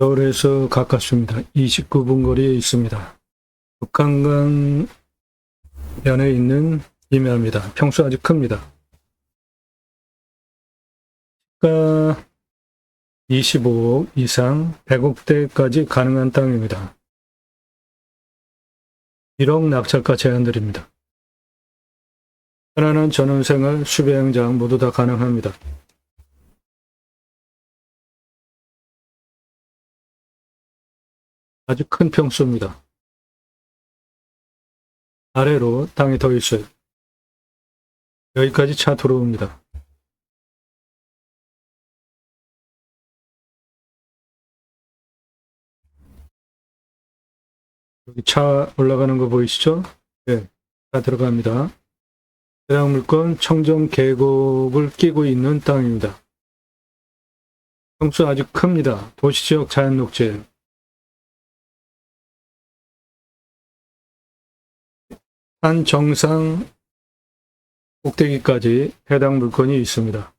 서울에서 가깝습니다. 29분 거리에 있습니다. 북한강 면에 있는 임야입니다. 평수 아주 큽니다. 시가 25억 이상 100억대까지 가능한 땅입니다. 1억 낙찰가 제한드립니다. 편안한 전원생활, 수배양장 모두 다 가능합니다. 아주 큰 평수입니다. 아래로 땅이 더 있어요. 여기까지 차 들어옵니다. 여기 차 올라가는 거 보이시죠? 네, 차 들어갑니다. 해당 물건 청정 계곡을 끼고 있는 땅입니다. 평수 아주 큽니다. 도시지역 자연녹지예요. 산 정상 꼭대기까지 해당 물건이 있습니다.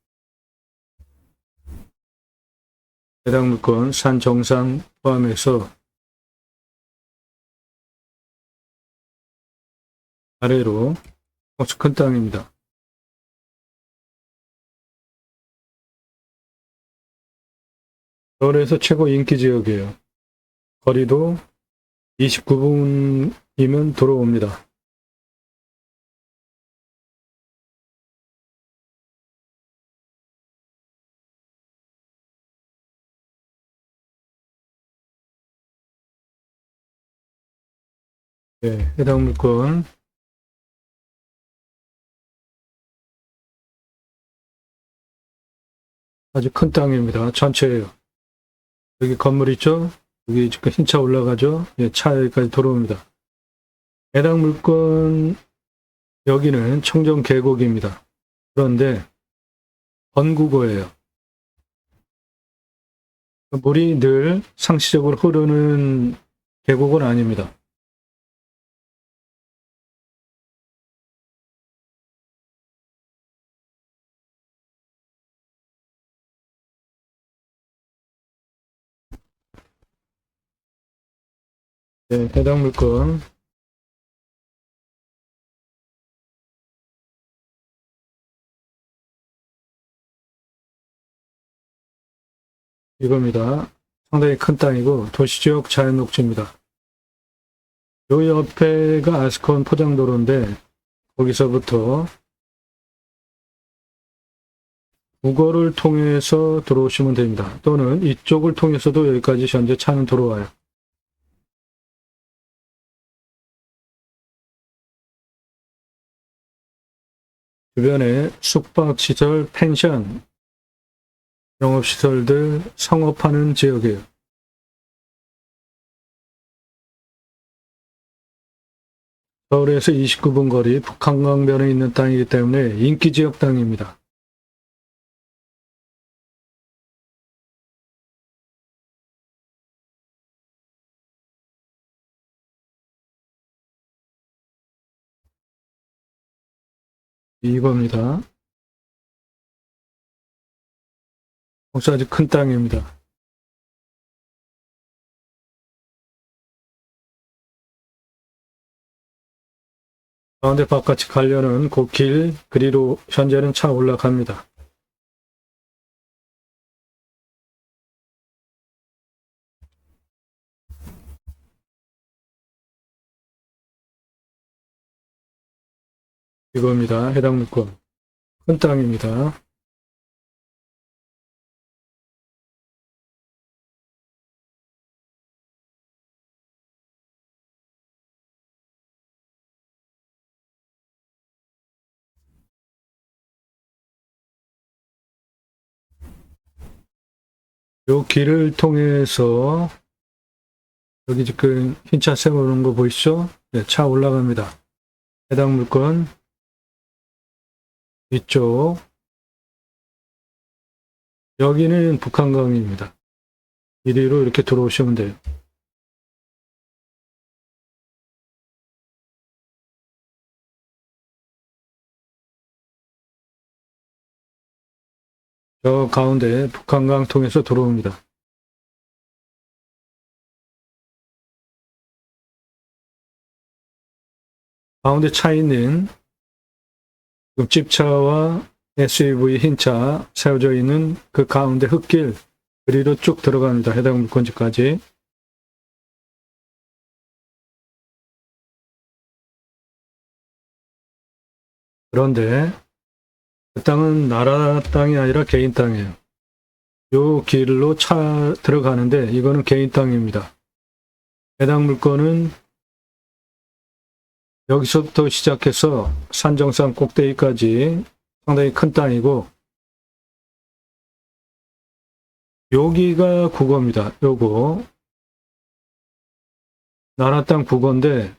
해당 물건 산 정상 포함해서 아래로 아주 큰 땅입니다. 서울에서 최고 인기 지역이에요. 거리도 29분이면 들어옵니다. 네, 해당 물건 아주 큰 땅입니다. 전체예요. 여기 건물 있죠? 여기 지금 흰 차 올라가죠? 예, 차 여기까지 들어옵니다. 해당 물건 여기는 청정 계곡입니다. 그런데 건국어예요. 물이 늘 상시적으로 흐르는 계곡은 아닙니다. 네, 해당 물건 이겁니다. 상당히 큰 땅이고 도시지역 자연녹지입니다. 요 옆에가 아스콘 포장도로인데 거기서부터 우거를 통해서 들어오시면 됩니다. 또는 이쪽을 통해서도 여기까지 현재 차는 들어와요. 주변에 숙박시설, 펜션, 영업시설들 성업하는 지역이에요. 서울에서 29분 거리 북한강변에 있는 땅이기 때문에 인기 지역 땅입니다. 이겁니다. 혹시 아주 큰 땅입니다. 가운데 바깥이 가려는 그 길, 그리로 현재는 차 올라갑니다. 이겁니다. 해당 물건. 큰 땅입니다. 요 길을 통해서 여기 지금 흰차 세우는 거 보이시죠? 네, 차 올라갑니다. 해당 물건 이쪽 여기는 북한강입니다. 이리로 이렇게 들어오시면 돼요. 저 가운데 북한강 통해서 들어옵니다. 가운데 차 있는 지금 집차와 SUV 흰차 세워져 있는 그 가운데 흙길 그리로 쭉 들어갑니다. 해당 물건지까지. 그런데 그 땅은 나라 땅이 아니라 개인 땅이에요. 요 길로 차 들어가는데 이거는 개인 땅입니다. 해당 물건은 여기서부터 시작해서 산정산 꼭대기까지 상당히 큰 땅이고 여기가 국어입니다. 요거 나라 땅 국어인데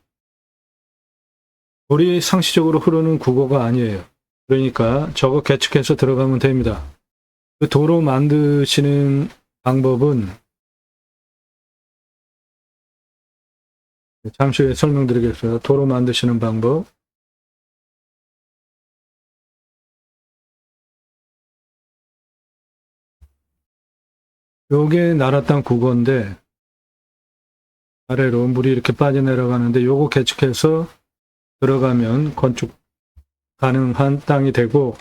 우리 상시적으로 흐르는 국어가 아니에요. 그러니까 저거 계측해서 들어가면 됩니다. 그 도로 만드시는 방법은 잠시 후에 설명드리겠습니다. 도로 만드시는 방법. 요게 나라 땅 국어인데 아래로 물이 이렇게 빠져내려가는데 요거 계측해서 들어가면 건축 가능한 땅이 되고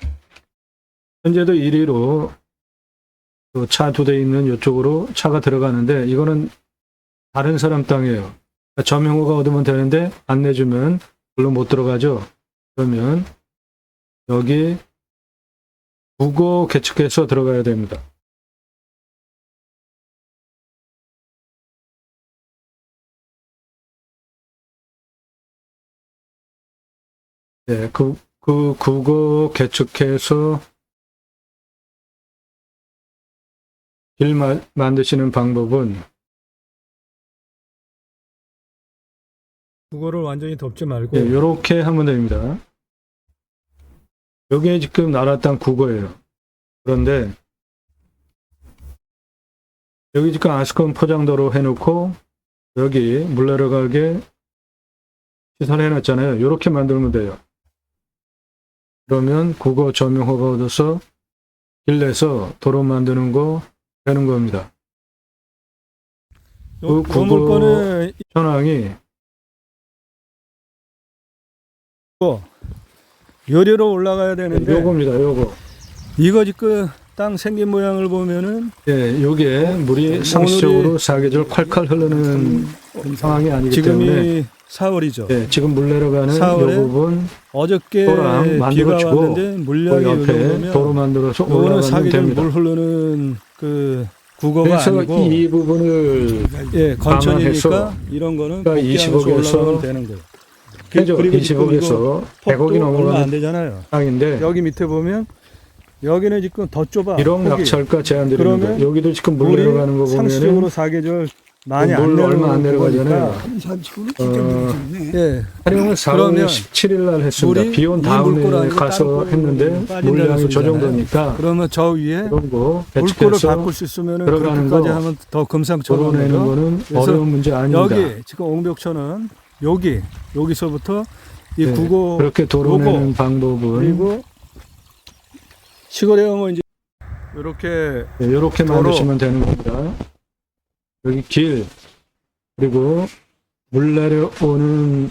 현재도 1위로 차 두 대 있는 이쪽으로 차가 들어가는데 이거는 다른 사람 땅이에요. 점용호가 얻으면 되는데 안 내주면 물론 못 들어가죠. 그러면 여기 국어 계측해서 들어가야 됩니다. 네, 그, 그 국어 계측해서 길 마- 만드시는 방법은 국어를 완전히 덮지 말고 네, 이렇게 하면 됩니다. 여기에 지금 나라 땅 국어예요. 그런데 여기 지금 아스콘 포장도로 해놓고 여기 물 내려가게 시설 해 놨잖아요. 이렇게 만들면 돼요. 그러면 국어 점용 허가 얻어서 길 내서 도로 만드는 거 되는 겁니다. 요, 그요 물건은 현황이 요리로 올라가야 되는데 요겁니다. 요거. 이거 지금 땅 생긴 모양을 보면은 예, 요게 물이 상시적으로 사계절 콸콸 흐르는 상황이 아니기 때문에 지금이 4월이죠. 예, 지금 물 내려가는 요 사월에 부분 어저께 도랑 비가 만들어주고 왔는데 그 물량이 요 옆에 도로 만들어서 올라가면 사계절 됩니다. 물 흐르는 그 국어가 그래서 아니고 이 부분을 예 건천이니까 이런 거는 그러니까 복귀하면서 20억 에서 올라가면 되는 거예요. 해죠. 그리고 지금 20억에서 100억이 폭도 얼마 안 넘어가는 되잖아요. 땅인데 여기 밑에 보면 여기는 지금 더 좁아. 1억 폭이. 낙찰가 제한드립니다. 그러면 여기도 지금 물 내려가는 거 상시적으로 보면은 사계절 많이 물안 얼마 안 내려가잖아요. 거니까. 어, 예. 촬영을 4월 그러면 17일 날 했습니다. 물이 비온이 다음에 가서 다른 했는데 빠진다는 물량이 저 소리잖아요. 정도니까 그러면 저 위에 그런 거 물꼬를 배치해서 바꿀 수 있으면 들어가는 그렇게까지 거 하면 더 금상첨화인 거죠. 거는 그래서 어려운 문제 아닙니다. 여기 지금 옹벽천은 여기 여기서부터 이 네, 국어 그렇게 도로내는 방법은 그리고 시골에 오면 이제 이렇게 이렇게 도로. 만드시면 되는 겁니다. 여기 길 그리고 물 내려오는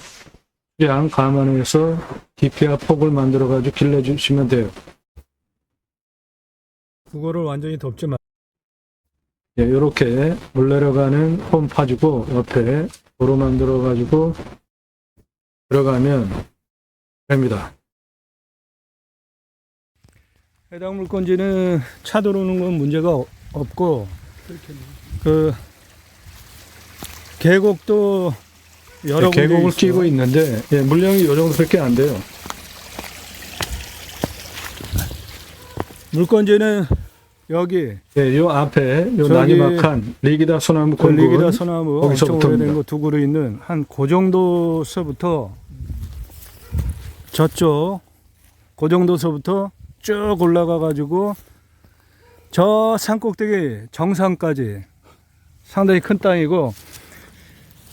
양 감안해서 깊이와 폭을 만들어 가지고 길 내주시면 돼요. 국어를 완전히 덮지 마. 예, 이렇게 물 내려가는 홈 파주고 옆에 도로 만들어 가지고 들어가면 됩니다. 해당 물건지는 차 들어오는 건 문제가 어- 없고 그 계곡도 여러 예, 군데 계곡을. 끼고 있는데 예, 물량이 이 정도밖에 안 돼요. 물건지는 여기 예, 요 앞에 요 저기 나지막한 리기다 소나무 그 공군 리기다 소나무 엄청 거기서부터입니다. 오래된 거두 그루 있는 한 그 정도서부터 저쪽 그 정도서부터 쭉 올라가 가지고 저 산꼭대기 정상까지 상당히 큰 땅이고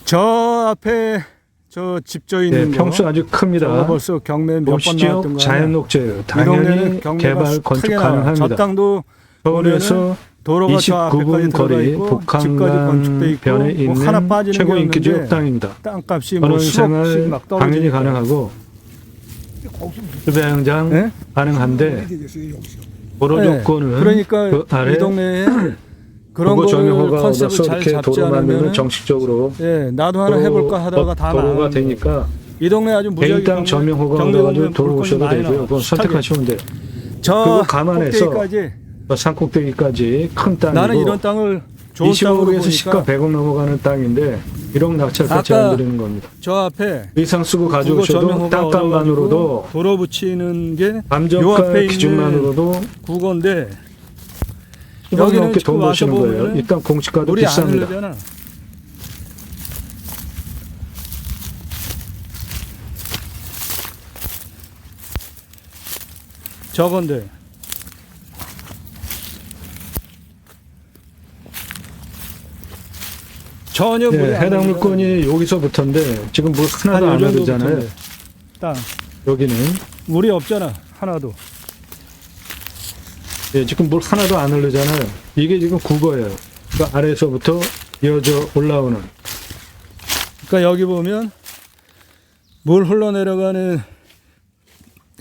저 앞에 저 집져 예, 있는 거 평수 아주 저거 큽니다. 벌써 경매 몇번 나왔던 도시지역 거 자연 녹지예요. 이 당연히 경매가 개발 크게 건축 나와요. 저 가능합니다. 땅도 서울에서 도로가 저 앞에까지 29분 들어가 거리 북한변에 뭐 하나 있는 빠지는 최고 게 인기 지역 땅입니다. 땅값이 뭐 생활 막 당연히 가능하고 주배양장 예? 가능한데 도로 네. 조건은 그러니까 그 아래 이 동네에 그런 전용호가 컨셉을 얻어서 잘 이렇게 잡지 도로 만들면 않으면 정식적으로 예 나도 하나 해볼까 하다가 다 도로가. 되니까 이 동네 아주 무지하게 땅 전용호가 경매 얻어가지고 도로 오셔도 되고요. 그건 선택하시면 돼요. 저 그거 감안해서 산꼭대기까지 큰 땅이고 나는 이런 땅을 좋은 땅으로 25억에서 시가 보니까 100억 넘어가는 땅인데 1억 낙찰까지 아까 안 드리는 겁니다. 저 앞에 이상 쓰고 가져오셔도 땅값만으로도 도로 붙이는 게 요 앞에 기준만으로도 국어인데 1억 여기는 돈 버시는 거예요. 일단 공시가도 비쌉니다. 저건데 전혀 안 해당. 물건이 여기서부터인데 지금 물 하나도 한요 안 흐르잖아요. 땅 여기는 물이 없잖아 하나도 예, 지금 물 하나도 안 흐르잖아요. 이게 지금 국어예요. 그러니까 아래에서부터 이어져 올라오는 그러니까 여기 보면 물 흘러내려가는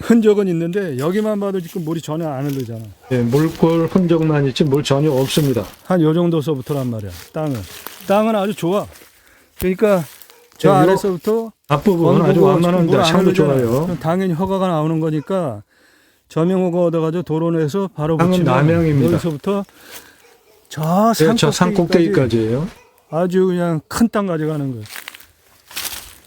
흔적은 있는데 여기만 봐도 지금 물이 전혀 안 흐르잖아. 예, 물골 흔적만 있지 물 전혀 없습니다. 한 요 정도서부터란 말이야. 땅은 땅은 아주 좋아. 그러니까 저 네, 요 아래서부터 앞부분은 아주 완만합니다. 향도. 좋아요. 당연히 허가가 나오는 거니까 저명호가 얻어가지고 도로 내서 바로 붙이면 남양입니다. 여기서부터 저 예, 산저 꼭대기까지 산꼭대기까지예요. 아주 그냥 큰 땅 가져가는 거예요.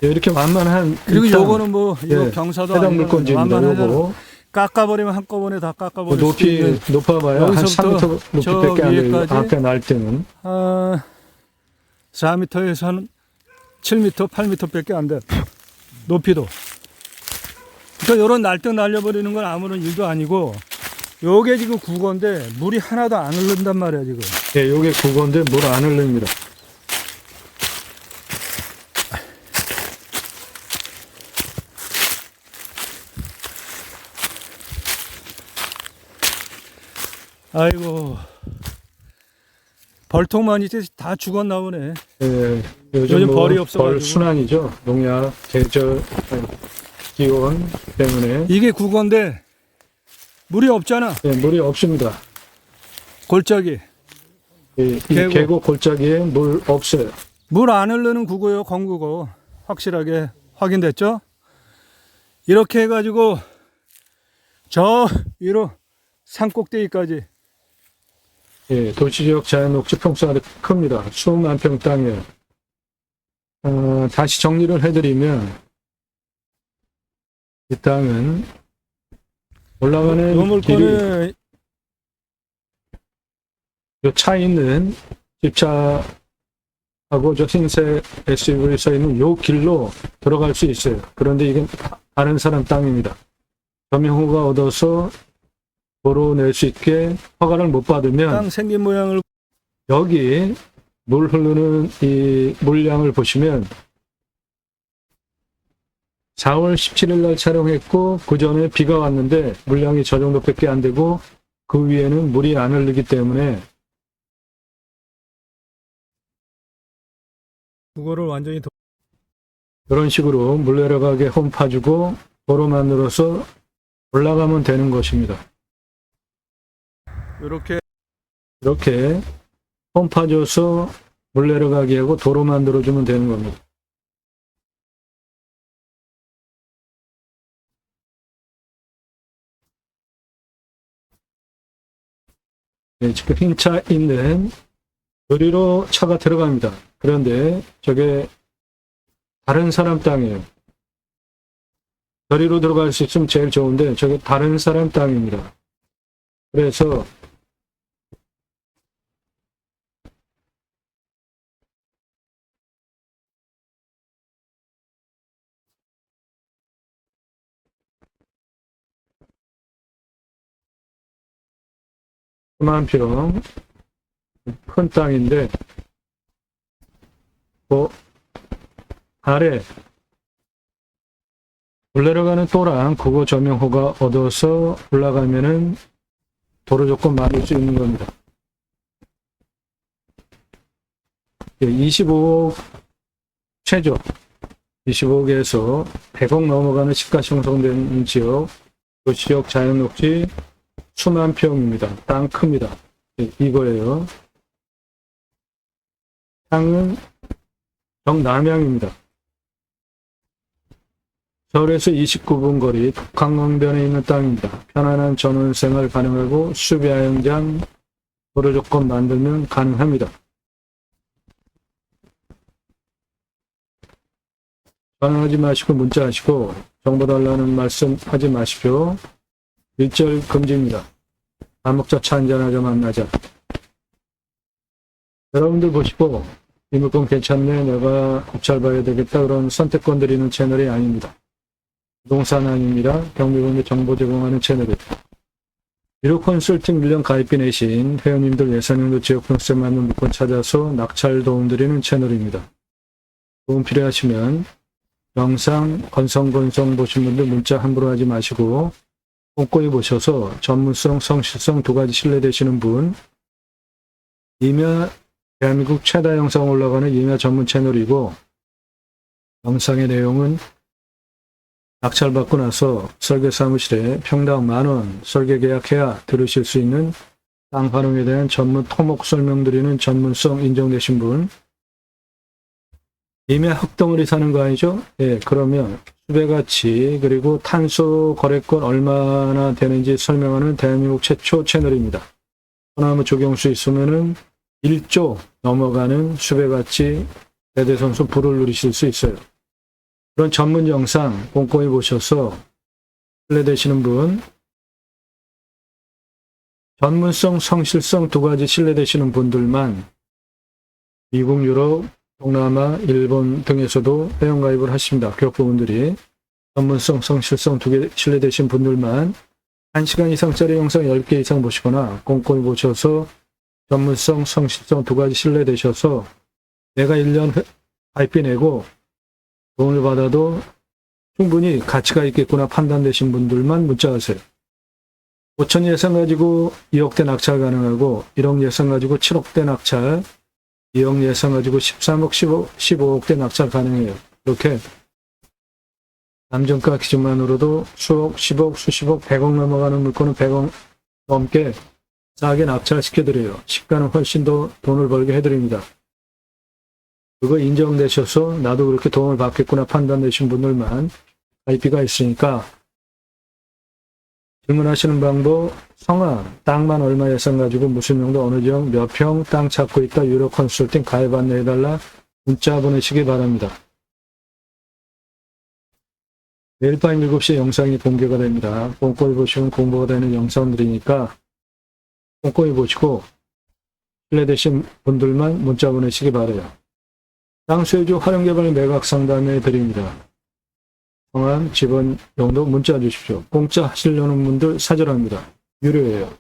예, 이렇게 완만한 그리고 요거는 뭐 이거 예, 경사도 해당 아니고 물건지입니다. 요거 깎아버리면 한꺼번에 다그 깎아버릴 수 높이 있는 높아봐야 한 여기서부터 3m 저 높이밖에 안 돼요. 위에까지? 앞에 날 때는 아, 4m에서 한 7m, 8m밖에 안 돼. 높이도. 그러니까 이런 날등 날려버리는 건 아무런 일도 아니고 요게 지금 국어인데 물이 하나도 안 흐른단 말이야 지금. 예, 요게 국어인데 물 안 흘립니다. 아이고 벌통만 이제 다 죽었나 보네. 예, 요즘, 요즘 뭐 벌이 없어가지고. 벌 순환이죠. 농약, 제절, 기온 때문에 이게 국어인데 물이 없잖아. 예, 물이 없습니다. 골짜기. 예, 이 계곡. 계곡 골짜기에 물 없어요. 물 안 흐르는 국어요, 건국어. 확실하게 확인됐죠? 이렇게 해가지고 저 위로 산 꼭대기까지 예, 도시지역 자연 녹지 평수가 큽니다. 수만 평 땅이에요. 어, 다시 정리를 해드리면 이 땅은 올라가는 요 길이 물건은 요차 있는 집차하고 저 흰색 SUV 서 있는 요 길로 들어갈 수 있어요. 그런데 이건 다른 사람 땅입니다. 겸용호가 얻어서 도로 낼 수 있게 허가를 못 받으면 땅 생긴 모양을 여기 물 흐르는 이 물량을 보시면 4월 17일 날 촬영했고 그 전에 비가 왔는데 물량이 저 정도밖에 안 되고 그 위에는 물이 안 흐르기 때문에 국어를 완전히 도- 이런 식으로 물 내려가게 홈 파주고 도로 만들어서 올라가면 되는 것입니다. 이렇게 이렇게 홈 파줘서 물 내려가게 하고 도로 만들어 주면 되는 겁니다. 네, 지금 흰차 있는 요리로 차가 들어갑니다. 그런데 저게 다른 사람 땅이에요. 저리로 들어갈 수 있으면 제일 좋은데 저게 다른 사람 땅입니다. 그래서 수만 평, 큰 땅인데, 그, 아래, 물 내려가는 또랑 국어 조명호가 얻어서 올라가면은 도로 조건 만들 수 있는 겁니다. 25억 최저, 25억에서 100억 넘어가는 시가시 형성된 지역, 도시적 자연녹지 수만 평입니다. 땅 큽니다. 예, 이거예요. 땅은 경남향입니다. 서울에서 29분 거리 북한강변에 있는 땅입니다. 편안한 전원생활 가능하고 수비야영장 도로 조건 만들면 가능합니다. 전화하지 마시고 문자하시고 정보 달라는 말씀 하지 마십시오. 일절 금지입니다. 밥 먹자 차 한잔하자 만나자. 여러분들 보시고 이 물건 괜찮네 내가 잘 봐야 되겠다 그런 선택권 드리는 채널이 아닙니다. 부동산 아닙니다. 경비공개 정보 제공하는 채널입니다. 유료 컨설팅 1년 가입비 내신 회원님들 예산형도 지역 평수에 맞는 물건 찾아서 낙찰 도움 드리는 채널입니다. 도움 필요하시면 영상 건성 건성 보신 분들 문자 함부로 하지 마시고 꼼꼼히 보셔서 전문성, 성실성 두 가지 신뢰되시는 분. 이며 대한민국 최다 영상 올라가는 이며 전문 채널이고 영상의 내용은 낙찰받고 나서 설계 사무실에 평당 만원 설계 계약해야 들으실 수 있는 땅 활용에 대한 전문 토목 설명드리는 전문성 인정되신 분 이미 흙덩어리 사는 거 아니죠? 예, 그러면 수배가치 그리고 탄소 거래권 얼마나 되는지 설명하는 대한민국 최초 채널입니다. 소나무 조경수 있으면은 1조 넘어가는 수배가치 대대선수 불을 누리실 수 있어요. 그런 전문 영상 꼼꼼히 보셔서 신뢰되시는 분 전문성, 성실성 두 가지 신뢰되시는 분들만 미국, 유럽, 동남아, 일본 등에서도 회원가입을 하십니다. 교육부분들이 전문성, 성실성 두 개 신뢰되신 분들만 1시간 이상짜리 영상 10개 이상 보시거나 꼼꼼히 보셔서 전문성, 성실성 두 가지 신뢰되셔서 내가 1년 회- 가입비 내고 돈을 받아도 충분히 가치가 있겠구나 판단되신 분들만 문자하세요. 5천 예산 가지고 2억대 낙찰 가능하고 1억 예산 가지고 7억대 낙찰 2억 예상 가지고 13억, 15, 15억대 낙찰 가능해요. 이렇게 남정가 기준만으로도 수억, 10억, 수십억, 100억 넘어가는 물건은 100억 넘게 싸게 낙찰시켜드려요. 시가는 훨씬 더 돈을 벌게 해드립니다. 그거 인정되셔서 나도 그렇게 도움을 받겠구나 판단되신 분들만 IP가 있으니까 질문하시는 방법, 성함, 땅만 얼마 예산 가지고 무슨 용도 어느 지역 몇 평 땅 찾고 있다 유료 컨설팅 가입 안내해달라 문자 보내시기 바랍니다. 내일 밤 7시에 영상이 공개가 됩니다. 꼼꼼히 보시면 공부가 되는 영상들이니까 꼼꼼히 보시고 신뢰되신 분들만 문자 보내시기 바래요. 땅 수요주 활용개발 매각 상담해 드립니다. 성함, 집원, 용도 문자 주십시오. 공짜 하시려는 분들 사절합니다. 유료예요.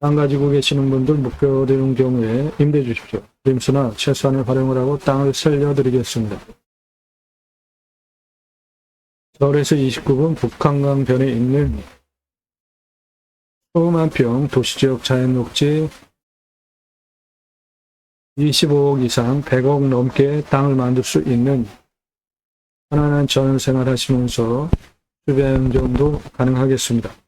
땅 가지고 계시는 분들 목표되는 경우에 임대 주십시오. 림수나 최소한을 활용을 하고 땅을 살려드리겠습니다. 서울에서 29분 북한강변에 있는 소만평 도시지역 자연녹지 25억 이상 100억 넘게 땅을 만들 수 있는 편안한 전생활 하시면서 숲야영 정도 가능하겠습니다.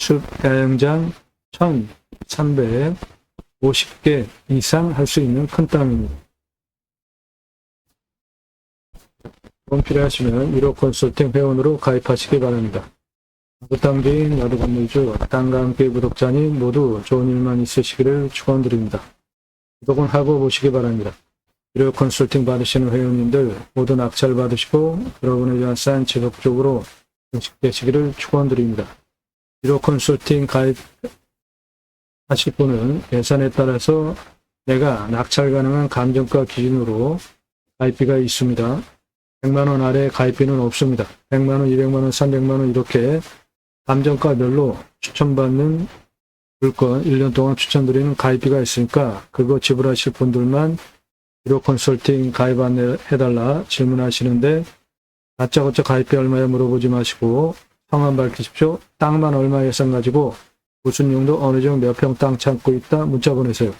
숲야영장 1350개 이상 할 수 있는 큰 땅입니다. 돈 필요하시면 1호 컨설팅 회원으로 가입하시기 바랍니다. 나도 땅주인, 나도 건물주, 땅과 함께 구독자님 모두 좋은 일만 있으시기를 축원드립니다. 구독은 하고 보시기 바랍니다. 유료 컨설팅 받으시는 회원님들 모두 낙찰 받으시고 여러분의 자산 지속적으로 증식되시기를 축원드립니다. 유료 컨설팅 가입 하실 분은 예산에 따라서 내가 낙찰 가능한 감정가 기준으로 가입비가 있습니다. 100만원 아래 가입비는 없습니다. 100만원, 200만원, 300만원 이렇게 감정가별로 추천받는 물건 1년 동안 추천드리는 가입비가 있으니까 그거 지불하실 분들만 유료 컨설팅 가입 안내 해달라 질문하시는데 다짜고짜 가입비 얼마에 물어보지 마시고 성함 밝히십시오. 땅만 얼마 예산 가지고 무슨 용도 어느 정도 몇평 땅 찾고 있다 문자 보내세요.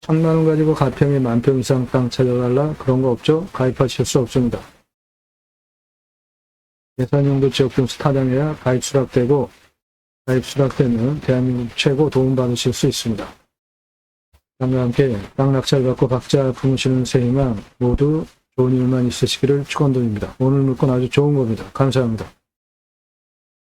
천만 원 가지고 가평에 만 평 이상 땅 찾아달라 그런 거 없죠? 가입하실 수 없습니다. 예산 용도 지역등수 타당해야 가입 수락되고 가입 수락되면 대한민국 최고 도움받으실 수 있습니다. 다음과 함께 땅 낙찰 받고 각자 품으시는 새 희망 모두 좋은 일만 있으시기를 축원드립니다. 오늘 물건 아주 좋은 겁니다. 감사합니다.